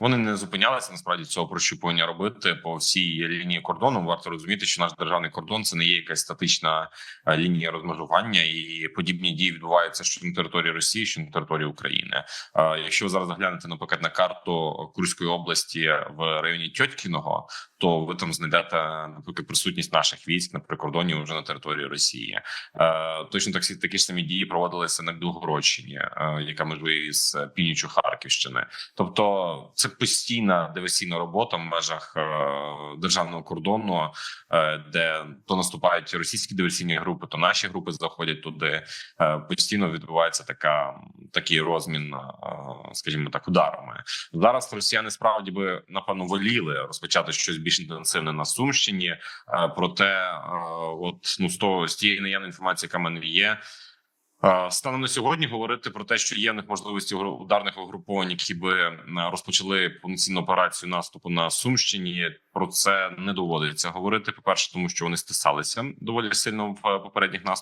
Вони не зупинялися насправді цього прощупування робити по всій лінії кордону. Варто розуміти, що наш державний кордон це не є якась статична е, лінія розмежування, і подібні дії відбуваються що на території Росії, що на території України. Е, Якщо ви зараз заглянете наприклад на карту Курської області в районі Тьоткіного, то ви там знайдете наприклад присутність наших військ на прикордоні вже на території Росії. Е, Точно так такі ж самі дії проводилися на Білгородщині, яка межує із північю Харківщини. Тобто, це постійна диверсійна робота в межах е, державного кордону, е, де то наступають російські диверсійні групи, то наші групи заходять туди. Е, Постійно відбувається така такий розмін, скажімо так, ударами. Зараз росіяни справді би напевно воліли розпочати щось більш інтенсивне на Сумщині. Проте, от ну з того з тієї наявної інформації, яка в мене є. Станом на сьогодні говорити про те, що є в них можливості ударних угруповань, які би розпочали повноцінну операцію наступу на Сумщині. Про це не доводиться говорити. По перше, тому що вони стисалися доволі сильно в е, попередніх наступах.